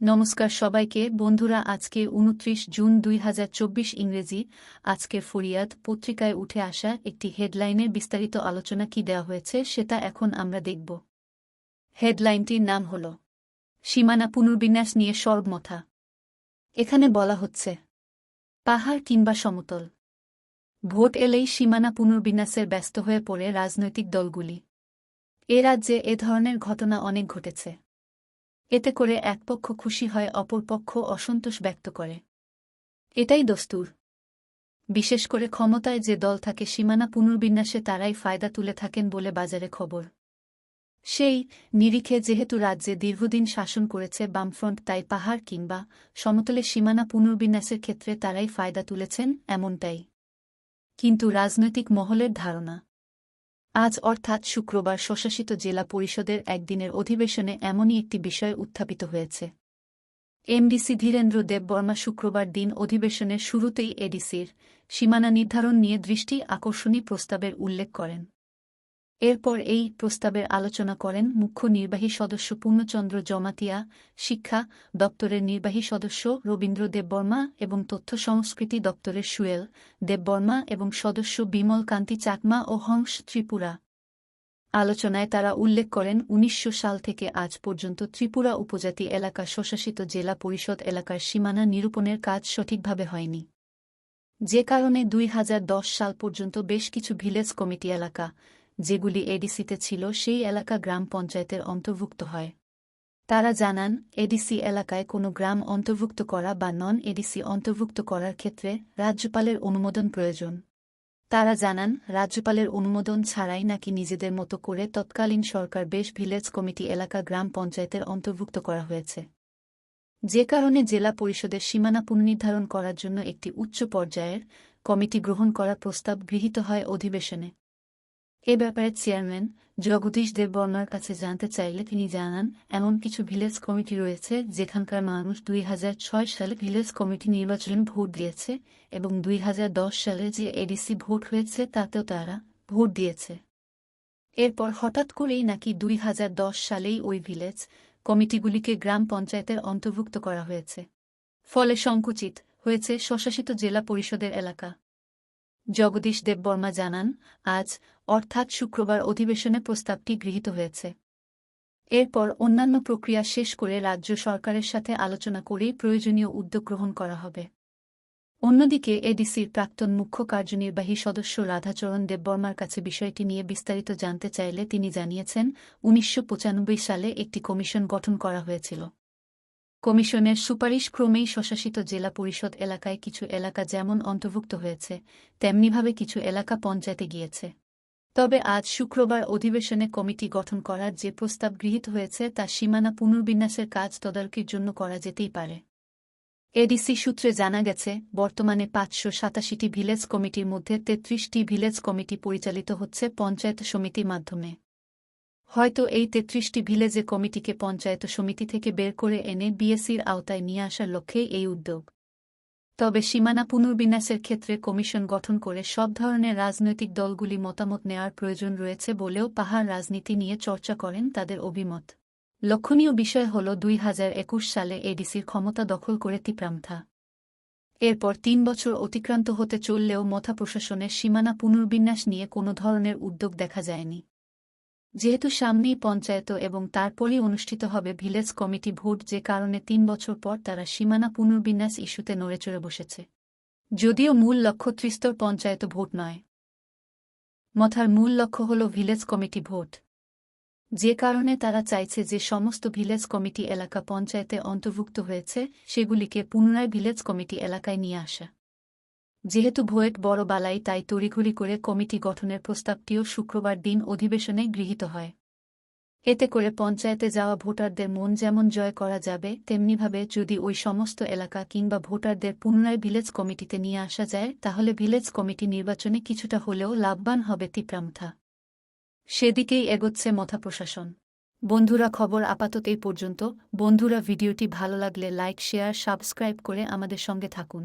নমস্কার সবাইকে, বন্ধুরা, আজকে উনত্রিশ জুন দুই হাজার চব্বিশ ইংরেজি আজকের ফরিয়াদ, পত্রিকায় উঠে আসা একটি হেডলাইনের বিস্তারিত আলোচনা কি দেওয়া হয়েছে সেটা এখন আমরা দেখব। হেডলাইনটির নাম হল, সীমানা পুনর্বিন্যাস নিয়ে সর্বমথা এখানে বলা হচ্ছে, পাহাড় কিংবা সমতল। ভোট এলেই সীমানা পুনর্বিন্যাসের ব্যস্ত হয়ে পড়ে রাজনৈতিক দলগুলি। এ রাজ্যে এ ধরনের ঘটনা অনেক ঘটেছে। এতে করে এক পক্ষ খুশি হয়, অপর পক্ষ অসন্তোষ ব্যক্ত করে। এটাই দস্তুর। বিশেষ করে ক্ষমতায় যে দল থাকে, সীমানা পুনর্বিন্যাসে তারাই ফায়দা তুলে থাকেন বলে বাজারে খবর। সেই নিরিখে যেহেতু রাজ্যে দীর্ঘদিন শাসন করেছে বামফ্রন্ট, তাই পাহাড় কিংবা সমতলে সীমানা পুনর্বিন্যাসের ক্ষেত্রে তারাই ফায়দা তুলেছেন এমনটাই। কিন্তু রাজনৈতিক মহলের ধারণা। আজ অর্থাৎ শুক্রবার স্বশাসিত জেলা পরিষদের একদিনের অধিবেশনে এমনই একটি বিষয় উত্থাপিত হয়েছে। এমডিসি ধীরেন্দ্র দেববর্মা শুক্রবার দিন অধিবেশনের শুরুতেই এডিসির সীমানা নির্ধারণ নিয়ে দৃষ্টি আকর্ষণী প্রস্তাবের উল্লেখ করেন। এরপর এই প্রস্তাবের আলোচনা করেন মুখ্য নির্বাহী সদস্য পূর্ণচন্দ্র জমাতিয়া, শিক্ষা দপ্তরের নির্বাহী সদস্য রবীন্দ্র দেববর্মা এবং তথ্য সংস্কৃতি দপ্তরের সুয়েল দেববর্মা এবং সদস্য বিমল কান্তি চাকমা ও হংস ত্রিপুরা। আলোচনায় তারা উল্লেখ করেন, উনিশশো সাল থেকে আজ পর্যন্ত ত্রিপুরা উপজাতি এলাকা স্বশাসিত জেলা পরিষদ এলাকার সীমানা নিরূপণের কাজ সঠিকভাবে হয়নি। যে কারণে দুই হাজার দশ সাল পর্যন্ত বেশ কিছু ভিলেজ কমিটি এলাকা যেগুলি এডিসিতে ছিল সেই এলাকা গ্রাম পঞ্চায়েতের অন্তর্ভুক্ত হয়। তারা জানান, এডিসি এলাকায় কোনো গ্রাম অন্তর্ভুক্ত করা বা নন এডিসি অন্তর্ভুক্ত করার ক্ষেত্রে রাজ্যপালের অনুমোদন প্রয়োজন। তারা জানান, রাজ্যপালের অনুমোদন ছাড়াই নাকি নিজেদের মতো করে তৎকালীন সরকার বেশ ভিলেজ কমিটি এলাকা গ্রাম পঞ্চায়েতের অন্তর্ভুক্ত করা হয়েছে। যে কারণে জেলা পরিষদের সীমানা পুনর্নির্ধারণ করার জন্য একটি উচ্চ পর্যায়ের কমিটি গ্রহণ করার প্রস্তাব গৃহীত হয় অধিবেশনে। এ ব্যাপারে চেয়ারম্যান জগদীশ দেববর্মার কাছে জানতে চাইলে তিনি জানান, এমন কিছু ভিলেজ কমিটি রয়েছে যেখানকার মানুষ দুই হাজার ছয় সালে ভিলেজ কমিটি নির্বাচনে ভোট দিয়েছে এবং দুই হাজার দশ সালে যে এডিসি ভোট হয়েছে তাতেও তারা ভোট দিয়েছে। এরপর হঠাৎ করেই নাকি দুই হাজার দশ সালেই ওই ভিলেজ কমিটিগুলিকে গ্রাম পঞ্চায়েতের অন্তর্ভুক্ত করা হয়েছে। ফলে সংকুচিত হয়েছে স্বশাসিত জেলা পরিষদের এলাকা। জগদীশ দেববর্মা জানান, আজ, অর্থাৎ শুক্রবার অধিবেশনে প্রস্তাবটি গৃহীত হয়েছে। এরপর অন্যান্য প্রক্রিয়া শেষ করে রাজ্য সরকারের সাথে আলোচনা করেই প্রয়োজনীয় উদ্যোগ গ্রহণ করা হবে। অন্যদিকে এডিসির প্রাক্তন মুখ্য কার্যনির্বাহী সদস্য রাধাচরণ দেববর্মার কাছে বিষয়টি নিয়ে বিস্তারিত জানতে চাইলে তিনি জানিয়েছেন, উনিশশো পঁচানব্বই সালে একটি কমিশন গঠন করা হয়েছিল। কমিশনের সুপারিশ ক্রমেই স্বশাসিত জেলা পরিষদ এলাকায় কিছু এলাকা যেমন অন্তর্ভুক্ত হয়েছে, তেমনিভাবে কিছু এলাকা পঞ্চায়েতে গিয়েছে। তবে আজ শুক্রবার অধিবেশনে কমিটি গঠন করার যে প্রস্তাব গৃহীত হয়েছে, তা সীমানা পুনর্বিন্যাসের কাজ তদারকির জন্য করা যেতেই পারে। এডিসি সূত্রে জানা গেছে, বর্তমানে পাঁচশো সাতাশিটি ভিলেজ কমিটির মধ্যে তেত্রিশটি ভিলেজ কমিটি পরিচালিত হচ্ছে পঞ্চায়েত সমিতির মাধ্যমে। হয়তো এই তেত্রিশটি ভিলেজে কমিটিকে পঞ্চায়েত সমিতি থেকে বের করে এনে বিএসির আওতায় নিয়ে আসার লক্ষ্যেই এই উদ্যোগ। তবে সীমানা পুনর্বিন্যাসের ক্ষেত্রে কমিশন গঠন করে সব ধরনের রাজনৈতিক দলগুলি মতামত নেওয়ার প্রয়োজন রয়েছে বলেও পাহাড় রাজনীতি নিয়ে চর্চা করেন তাদের অভিমত। লক্ষণীয় বিষয় হল দুই হাজার একুশ সালে এডিসির ক্ষমতা দখল করে তিপ্রামথা। এরপর তিন বছর অতিক্রান্ত হতে চললেও মথা প্রশাসনের সীমানা পুনর্বিন্যাস নিয়ে কোনো ধরনের উদ্যোগ দেখা যায়নি। যেহেতু সামনেই পঞ্চায়েত এবং তারপরই অনুষ্ঠিত হবে ভিলেজ কমিটি ভোট যে কারণে তিন বছর পর তারা সীমানা পুনর্বিন্যাস ইস্যুতে নড়েচড়ে বসেছে। যদিও মূল লক্ষ্য ত্রিস্তর পঞ্চায়েত ভোট নয়। মথার মূল লক্ষ্য হল ভিলেজ কমিটি ভোট। যে কারণে তারা চাইছে যে সমস্ত ভিলেজ কমিটি এলাকা পঞ্চায়েতে অন্তর্ভুক্ত হয়েছে, সেগুলিকে পুনরায় ভিলেজ কমিটি এলাকায় নিয়ে আসা। যেহেতু ভোয়েট বড় বালাই, তাই তড়িঘড়ি করে কমিটি গঠনের প্রস্তাবটিও শুক্রবার দিন অধিবেশনে গৃহীত হয়। এতে করে পঞ্চায়েতে যাওয়া ভোটারদের মন যেমন জয় করা যাবে, তেমনিভাবে যদি ওই সমস্ত এলাকা কিংবা ভোটারদের পুনরায় ভিলেজ কমিটিতে নিয়ে আসা যায়, তাহলে ভিলেজ কমিটি নির্বাচনে কিছুটা হলেও লাভবান হবে তিপ্রামথা। সেদিকেই এগোচ্ছে মথা প্রশাসন। বন্ধুরা, খবর আপাতত এই পর্যন্ত। বন্ধুরা, ভিডিওটি ভালো লাগলে লাইক, শেয়ার, সাবস্ক্রাইব করে আমাদের সঙ্গে থাকুন।